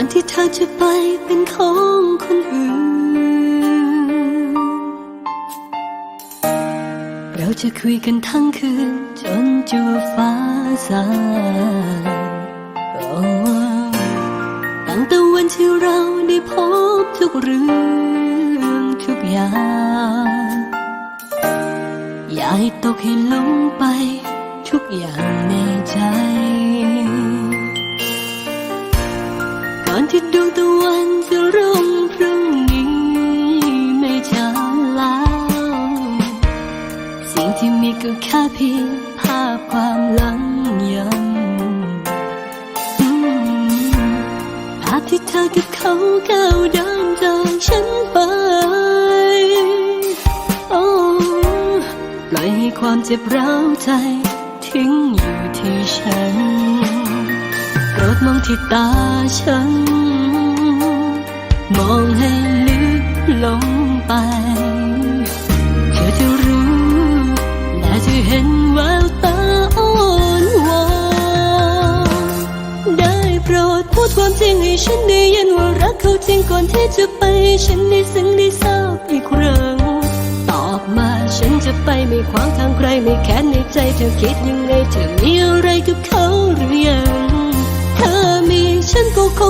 อนที่เธอจะไปเป็นของคนอื่น เราจะคุยกันทั้งคืน จนจัวฟ้าสางโอ้ตั้งแต่วันที่เราได้พบทุกเรื่องทุกอย่างอย่าให้ตกให้ลงไปทุกอย่างในใจ ที่ดวงตะวันจะรุ่งพรุ่งนี้ไม่ช้าแล้วสิ่งที่มีก็แค่เพียงภาพความหลังย้ำอืมภาพที่เธอกับเขาก้าวเดินจากฉันไปโอ้ปล่อยให้ความเจ็บร้าวใจทิ้งอยู่ที่ฉัน ดมองที่ตาฉัน มองให้ลึกลงไป เธอจะรู้ และจะเห็นแววตาอ่อนวอนได้โปรดพูดความจริงให้ฉันได้ยินว่ารักเขาจริงก่อนที่จะไป ฉันได้ซึ้งได้ทราบอีกครั้งตอบมาฉันจะไปไม่ขวางทางใครไม่แค้นในใจเธอคิดยังไงเธอมีอะไรกับ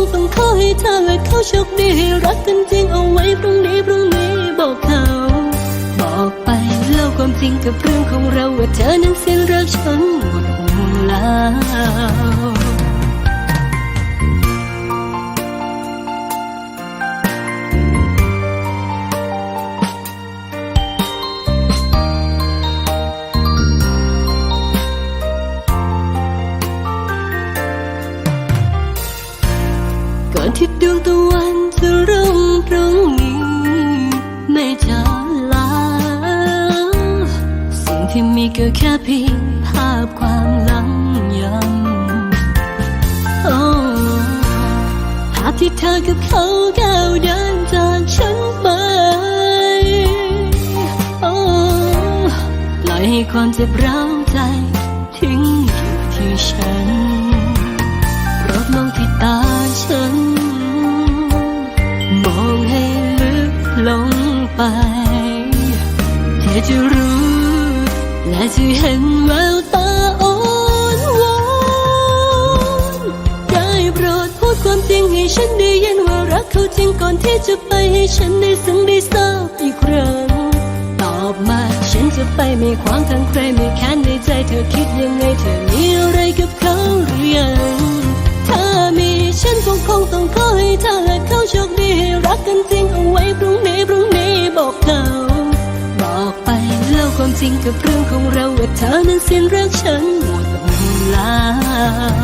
งต้องขอให้เธอและเขาโชคดีให้รักกันจริงเอาไว้พรุ่งนี้พรุ่งนี้บอกเขา บอกไปเล่าความจริงกับเรื่องของเราว่าเธอนั้นสิ้นรักฉันหมดแล้ว ก็แค่เพียงภาพความหลังย้ำโอ้ภาพที่เธอกับเขาก้าวเดินจากฉันไปโอ้ปล่อยให้ความเจ็บร้าวใจทิ้งอยู่ที่ฉันโปรดมองที่ตาฉัน มองให้ลึกลงไปเธอจะรู้ และจะเห็นแววตาอ่อนวอนได้โปรดพูดความจริงให้ฉันได้ยินว่ารักเขาจริงก่อนที่จะไปให้ฉันได้ซึ้งได้ทราบอีกครั้งตอบมาฉันจะไปไม่ขวางทางใครไม่แค้นในใจเธอคิดยังไงเธอมีอะไรกับเขาหรือยังถ้ามีฉันคงคงต้องขอให้เธอและเขาโชคดี จริงกับเรื่องของเราว่าเธอนั้นสิ้นรักฉันหมดเวลา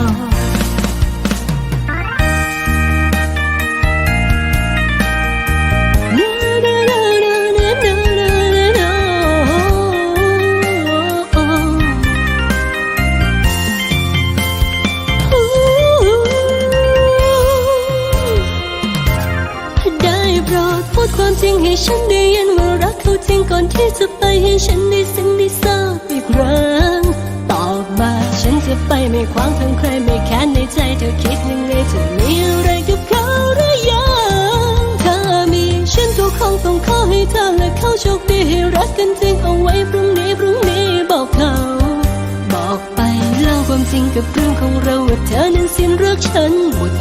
ความจริงให้ฉันได้ยินว่ารักเขาจริงก่อนที่จะไปให้ฉันได้ซึ้งได้ทราบอีกครั้งตอบมาฉันจะไปไม่ขวางทางใครไม่แค้นในใจเธอคิดยังไงเธอมีอะไรกับเขาหรือยังถ้ามีฉันก็คงต้องขอให้เธอและเขาโชคดีให้รักกันจริงเอาไว้พรุ่งนี้พรุ่งนี้บอกเขาบอกไปเล่าความจริงกับเรื่องของเราว่าเธอนั้นสิ้นรักฉันหมด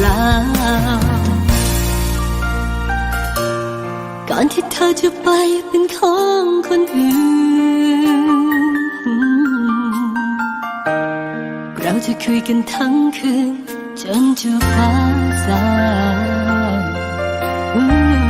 แล้วก่ อนที่เธอจะไปเป็นของคนอื่น เราจะคุยกันทั้งคืน จนจะฟ้าสาง